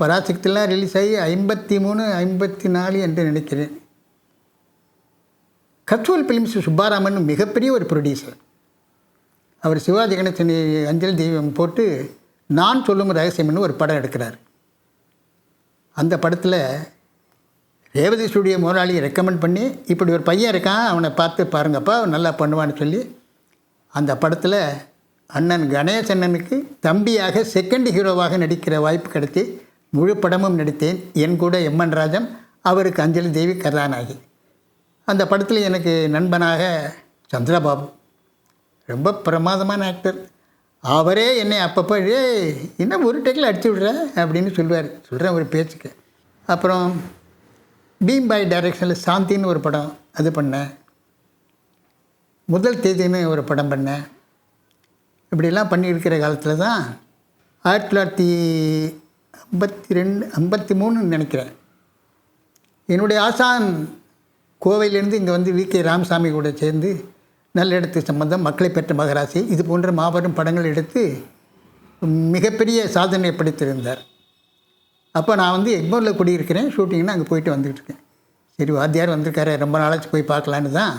பராசக்திலாம் release ஆகி ஐம்பத்தி மூணு ஐம்பத்தி நாலு என்று நினைக்கிறேன். கட்சுவல் ஃபிலிம்ஸ் சுப்பாராமன் மிகப்பெரிய ஒரு ப்ரொடியூசர் அவர் சிவாஜி கணேசனை அஞ்சலி தெய்வம் போட்டு நான் சொல்லும் ரகசியம்னு ஒரு படம் எடுக்கிறார். அந்த படத்தில் ரேவதி ஸ்டுடியோ முதலாளி ரெக்கமெண்ட் பண்ணி இப்படி ஒரு பையன் இருக்கான் அவனை பார்த்து பாருங்கப்பா அவன் நல்லா பண்ணுவான்னு சொல்லி அந்த படத்தில் அண்ணன் கணேசண்ணனுக்கு தம்பியாக செகண்ட் ஹீரோவாக நடிக்கிற வாய்ப்பு கிடைத்து முழு படமும் நடித்தேன். என் கூட எம்என் ராஜம் அவருக்கு அஞ்சலி தேவி கதாநாயகி. அந்த படத்தில் எனக்கு நண்பனாக சந்திரபாபு. ரொம்ப பிரமாதமான ஆக்டர் அவரே என்னை அப்பப்போ ஏ என்ன ஒரு டேக்கில் அடிச்சு விடுற? அப்படின்னு சொல்லுவார். சொல்கிறேன் ஒரு பேச்சுக்கு. அப்புறம் பீம் பாய் டைரக்ஷனில் சாந்தின்னு ஒரு படம் அது பண்ணேன். முதல் தேதின்னு ஒரு படம் பண்ணேன். இப்படிலாம் பண்ணியிருக்கிற காலத்தில் தான் ஆயிரத்தி தொள்ளாயிரத்தி ஐம்பத்தி ரெண்டு ஐம்பத்தி மூணுன்னு நினைக்கிறேன். என்னுடைய ஆசான் கோவையிலேருந்து இங்கே வந்து வி கே ராமசாமி கூட சேர்ந்து நல்லிடத்து சம்பந்தம் மக்களை பெற்ற மகராசி இது போன்ற மாபெரும் படங்கள் எடுத்து மிகப்பெரிய சாதனை படைத்திருந்தார். அப்போ நான் வந்து எக்மோரில் குடியிருக்கிறேன் ஷூட்டிங்னா அங்கே போயிட்டு வந்துக்கிட்டு இருக்கேன் சரி வாத்தியார் வந்திருக்காரு ரொம்ப நாளாச்சு போய் பார்க்கலான்னு தான்.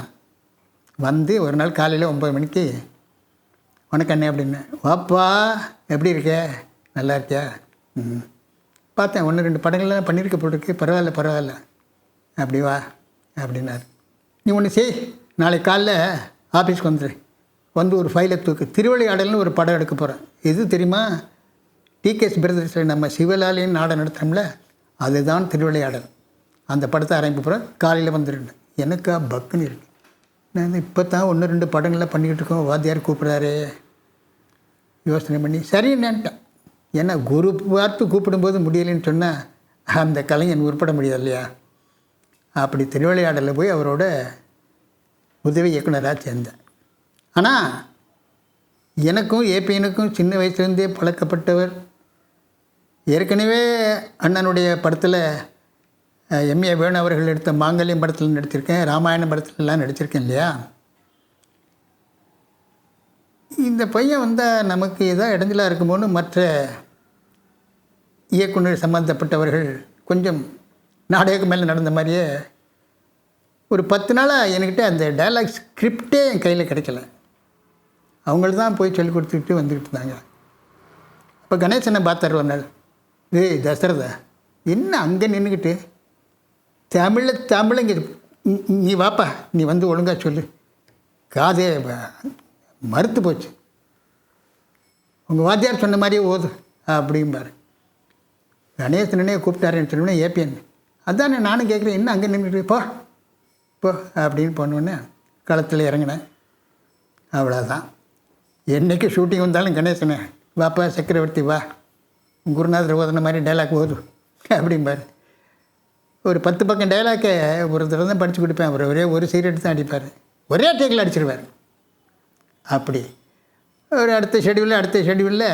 வந்து ஒரு நாள் காலையில் ஒம்பது மணிக்கு வணக்கம் அண்ணே அப்படின்னு. வாப்பா எப்படி இருக்கே? நல்லா இருக்கியா? ம் பார்த்தேன் ஒன்று ரெண்டு படங்கள்லாம் பண்ணியிருக்க போட்டிருக்கு பரவாயில்ல பரவாயில்ல. அப்படி வா அப்படின்னாரு. நீ ஒன்று செய். நாளைக்கு காலைல ஆஃபீஸ்க்கு வந்துடு வந்து ஒரு ஃபைலை தூக்கு. திருவிளையாடல்னு ஒரு படம் எடுக்க போகிறேன் எது தெரியுமா? டிகேஎஸ் பிரதர்ஸில் நம்ம சிவலாலின்னு நாடகம் நடத்துகிறோம்ல அதுதான் திருவிளையாடல் அந்த படத்தை ஆரம்பிக்க போகிறேன் காலையில் வந்துருந்தேன் எனக்கா பக்குன்னு இருக்குது நான் இப்போ தான் ஒன்று ரெண்டு படங்கள்லாம் பண்ணிக்கிட்டு இருக்கோம். வாத்தியார் கூப்பிட்றாரு. யோசனை பண்ணி சரின்னுட்டேன் ஏன்னா குரு பார்த்து கூப்பிடும்போது முடியலைன்னு சொன்னால் அந்த கலைஞன் உருப்பட முடியாது இல்லையா? அப்படி திருவிளையாடலில் போய் அவரோட உதவி இயக்குனராக சேர்ந்தேன். ஆனால் எனக்கும் ஏபிஎனுக்கும் சின்ன வயசுலேருந்தே பழக்கப்பட்டவர். ஏற்கனவே அண்ணனுடைய படத்தில் எம்ஏ வேணு அவர்கள் எடுத்த மாங்கல்யம் படத்தில் நடிச்சிருக்கேன் ராமாயணம் படத்துலலாம் நடிச்சிருக்கேன் இல்லையா? இந்த பையன் வந்தால் நமக்கு ஏதோ இடைஞ்சலாக இருக்குமோன்னு மற்ற இயக்குனர் சம்மந்தப்பட்டவர்கள் கொஞ்சம் நாடகம் மேலே நடந்த மாதிரியே ஒரு பத்து நாளாக என்கிட்ட அந்த டைலாக் ஸ்கிரிப்டே என் கையில் கிடைக்கல. அவங்களுக்கு தான் போய் சொல்லி கொடுத்துக்கிட்டு வந்துக்கிட்டு இருந்தாங்க. அப்போ கணேசனை பார்த்தார் ஒரு நாள். ஏய் தசரதா என்ன அங்கே நின்றுக்கிட்டு தமிழில் தமிழை நீ வாப்பா நீ வந்து ஒழுங்காக சொல்லு. காதே மறுத்து போச்சு. உங்கள் வாத்தியார் சொன்ன மாதிரியே ஓது அப்படிம்பாரு. கணேசனே கூப்பிட்டாருன்னு சொன்னோன்னே ஏபிஎன் அதானே நானும் கேட்குறேன் என்ன அங்கே நின்றுட்டு போ போ அப்படின்னு போனோடனே களத்தில் இறங்கினேன். அவ்வளோதான் என்றைக்கு ஷூட்டிங் வந்தாலும் கணேசனே வாப்பா சக்கரவர்த்தி வா. குருநாதர் ஓதுன மாதிரி டைலாக் ஓது அப்படிம்பாரு. ஒரு பத்து பக்கம் டைலாக்கை ஒரு தான் படித்து கொடுப்பேன். அவர் ஒரே ஒரு சீரெட்டு தான் அடிப்பார். ஒரே டேக்கில் அடிச்சிருவார். அப்படி. ஒரு அடுத்த ஷெடியூலில் அடுத்த ஷெடியூலில்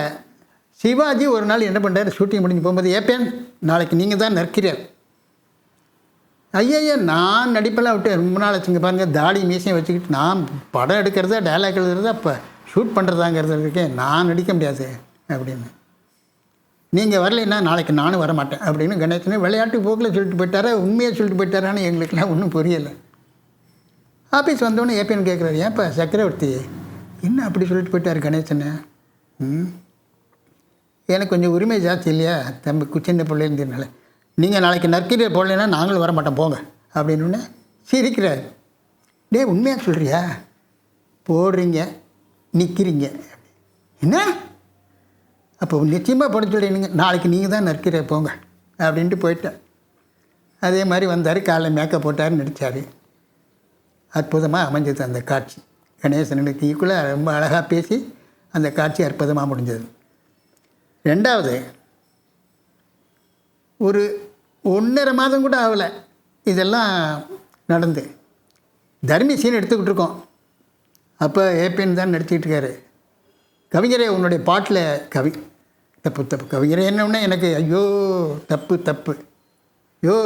சிவாஜி ஒரு நாள் என்ன பண்ணுறாரு ஷூட்டிங் முடிஞ்சு போகும்போது ஏப்பேன் நாளைக்கு நீங்கள் தான் நிற்கிறார் ஐயய்யா நான் நடிப்பெல்லாம் விட்டு ரொம்ப நாள் வச்சுங்க பாருங்கள் தாடி மீசையும் வச்சுக்கிட்டு நான் படம் எடுக்கிறதா டைலாக் எழுதுறதா அப்போ ஷூட் பண்ணுறதாங்கிறது இருக்கேன் நான் நடிக்க முடியாது அப்படின்னு. நீங்கள் வரலைன்னா நாளைக்கு நானும் வர மாட்டேன் அப்படின்னு கணேசனே விளையாட்டு போக்கில் சொல்லிட்டு போயிட்டாரா? உண்மையாக சொல்லிட்டு போயிட்டாரான்னு எங்களுக்கெல்லாம் ஒன்றும் புரியலை. ஆஃபீஸ் வந்தோடனே ஏபிஎன் கேட்குறாரு ஏன்ப்பா சக்கரவர்த்தி என்ன அப்படி சொல்லிட்டு போயிட்டார் கணேசனை? ம் எனக்கு கொஞ்சம் உரிமை ஜாஸ்தி இல்லையா? தம்பி கு- சின்ன பிள்ளைங்கிறதுனால நீங்கள் நாளைக்கு நற்கீரை போடலைன்னா நாங்களும் வர மாட்டோம் போங்க அப்படின்னு சிரிக்கிறார். டேய் உண்மையாக சொல்கிறியா போடுறீங்க நிற்கிறீங்க என்ன? அப்போ நிச்சயமாக போட சொல்லிடுங்க நாளைக்கு நீங்கள் தான் நற்கீரை போங்க அப்படின்ட்டு போயிட்டேன். அதே மாதிரி வந்தார் காலைல மேக்கப் போட்டார் நடித்தார் அற்புதமாக அமைஞ்சது அந்த காட்சி. கணேசனுக்கு ஈக்குவலாக ரொம்ப அழகாக பேசி அந்த காட்சி அற்புதமாக முடிஞ்சது. ரெண்டாவது ஒரு ஒன்றரை மாதம் கூட ஆகலை. இதெல்லாம் நடந்து. தர்மி சீன் எடுத்துக்கிட்டு இருக்கோம். அப்போ ஏபிஎன் தான் நடிச்சிக்கிட்டு இருக்காரு. கவிஞரே உன்னுடைய பாட்டில் கவி தப்பு தப்பு. கவிஞர் என்னன்னா எனக்கு ஐயோ தப்பு தப்பு. ஐயோ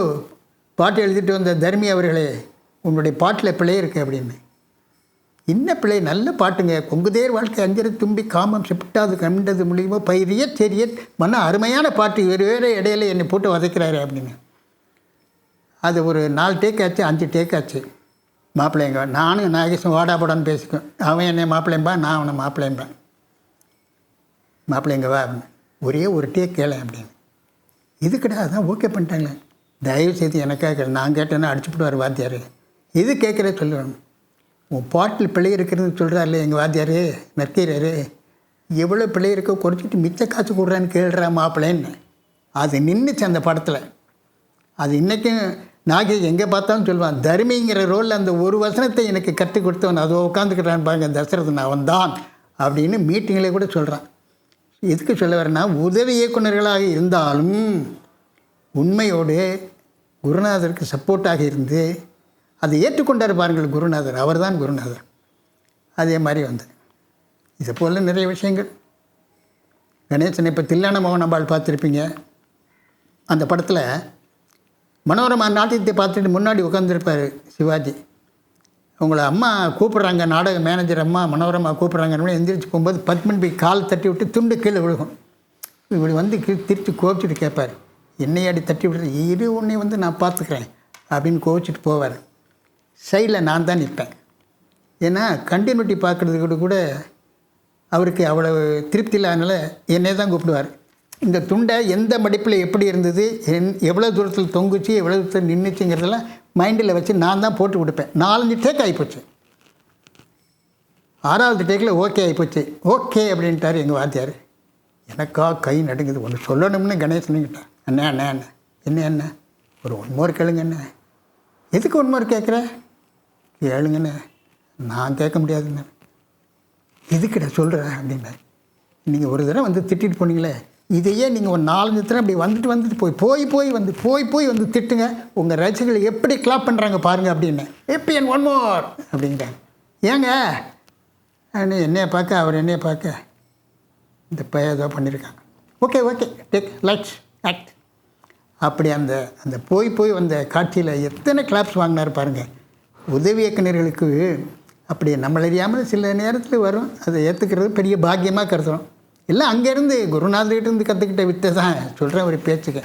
பாட்டு எழுதிட்டு வந்த தர்மி அவர்களே உன்னுடைய பாட்டில் பிழை இருக்கு அப்படின்னு. என்ன பிள்ளை நல்ல பாட்டுங்க. கொங்குதேர் வாழ்க்கை அஞ்சரை தும்பி காமம் செப்பிட்டாது கண்டது மூலியமாக பயிரிய தெரிய மன அருமையான பாட்டு வேறு வேறு இடையில என்னை போட்டு வதைக்கிறாரு அப்படின்னு. அது ஒரு நாலு டேக் ஆச்சு அஞ்சு டேக் ஆச்சு. மாப்பிள்ளைங்க நானும் நாகேஷும் வாடா போடான்னு அவன் என்னை மாப்பிள்ளைம்பா நான் அவனை மாப்பிள்ளைம்பேன் மாப்பிள்ளைங்க வா அப்படின்னு. ஒரே ஒரு டேக் கேளேன் அப்படின்னு கிடையாது அதான் ஓகே பண்ணிட்டாங்க தயவு செய்து எனக்காக நான் கேட்டேன்னா அடிச்சுப்பிடுவார் வாத்தியார். இது கேட்குற சொல்லுவேன் உன் பாட்டில் பிள்ளை இருக்கிறதுன்னு சொல்கிறாருல்ல எங்கள் வாத்தியார்? நற்கிறாரு எவ்வளோ பிள்ளை இருக்கோ குறைச்சிட்டு மிச்ச காசு கொடுறான்னு கேள்றா மாப்பிள்ளைன்னு. அது நின்றுச்சு அந்த படத்தில். அது இன்றைக்கும் நாகேஷ் எங்கே பார்த்தாலும் சொல்லுவான் தர்மிங்கிற ரோலில் அந்த ஒரு வசனத்தை எனக்கு கற்றுக் கொடுத்தவன் அதோ உட்காந்துக்கிறான் பாருங்க தசரதன் அவன் தான் அப்படின்னு மீட்டிங்கில் கூட சொல்கிறான் எதுக்கு சொல்ல வரேன்னா உதவி இயக்குனர்களாக இருந்தாலும் உண்மையோடு குருநாதருக்கு சப்போர்ட்டாக இருந்து அதை ஏற்றுக்கொண்டார் பாருங்கள் குருநாதர். அவர்தான் குருநாதர். அதே மாதிரி வந்து இதை போல் நிறைய விஷயங்கள். கணேசன் இப்போ தில்லான மோகன் அம்பாள் பார்த்துருப்பீங்க. அந்த படத்தில் மனோரமா நாட்டியத்தை பார்த்துட்டு முன்னாடி உட்காந்துருப்பார் சிவாஜி. உங்களை அம்மா கூப்பிட்றாங்க நாடக மேனேஜர் அம்மா மனோரமா கூப்பிட்றாங்கன்னு எந்திரிச்சு போகும்போது பத்மன் போய் கால் தட்டி விட்டு துண்டு கீழே விழுகும். இப்படி வந்து கீழ் திருப்பி கோவிச்சிட்டு கேட்பார் என்னையாடி தட்டி விடுற இரு உன்னை வந்து நான் பார்த்துக்கிறேன் அப்படின்னு கோவிச்சுட்டு போவார். சைடில் நான் தான் நிற்பேன். ஏன்னா கண்டினியூட்டி பார்க்குறதுக்கு கூட அவருக்கு அவ்வளவு திருப்தி இல்லாதனால என்னை தான் கூப்பிடுவார். இந்த துண்டை எந்த மடிப்பில் எப்படி இருந்தது என் எவ்வளோ தூரத்தில் தொங்குச்சு எவ்வளோ தூரத்தில் நின்றுச்சுங்கிறதெல்லாம் மைண்டில் வச்சு நான் தான் போட்டு கொடுப்பேன். நாலஞ்சு டேக் ஆகிப்போச்சு ஆறாவது டேக்கில் ஓகே ஆகிப்போச்சு ஓகே அப்படின்ட்டார் எங்கள் வாத்தியார். எனக்கா கை நடுங்குது. ஒன்று சொல்லணும்னு கணேசனுங்கிட்டேன் அண்ணே அண்ணே அண்ணே. என்ன என்ன? ஒரு ஒன் மோர் கேளுங்க என்ன எதுக்கு ஒன் மோர் கேட்குற கேளுங்கண்ணே நான் கேட்க முடியாதுண்ணே எதுக்கிட்ட சொல்கிறேன் அப்படின்னா நீங்கள் ஒரு தடவை வந்து திட்டிட்டு போனீங்களே. இதையே நீங்கள் ஒரு நாலஞ்சு தினம் அப்படி வந்துட்டு வந்துட்டு போய் போய் போய் வந்து போய் போய் வந்து திட்டுங்க. உங்கள் ரசிகர்கள் எப்படி கிளாப் பண்ணுறாங்க பாருங்கள் அப்படின்னு. எப்பி என் ஒன் மோர் அப்படிங்கிறாங்க ஏங்க என்னையை பார்க்க அவர் என்னையை பார்க்க. இந்த பையன் ஏதோ பண்ணியிருக்காங்க ஓகே ஓகே டேக் லட்ச் ஆக்ட் அப்படி அந்த அந்த போய் போய் வந்த காட்சியில் எத்தனை கிளாப்ஸ் வாங்கினார் பாருங்கள் உதவி இயக்குநர்களுக்கு அப்படி நம்மளறியாமல் சில நேரத்தில் வரும். அதை ஏற்றுக்கிறது பெரிய பாக்கியமாக கருதுகிறோம் இல்லை அங்கேருந்து குருநாதர்கிட்ட இருந்து கற்றுக்கிட்ட வித்தை தான். சொல்கிறேன் ஒரு பேச்சுக்க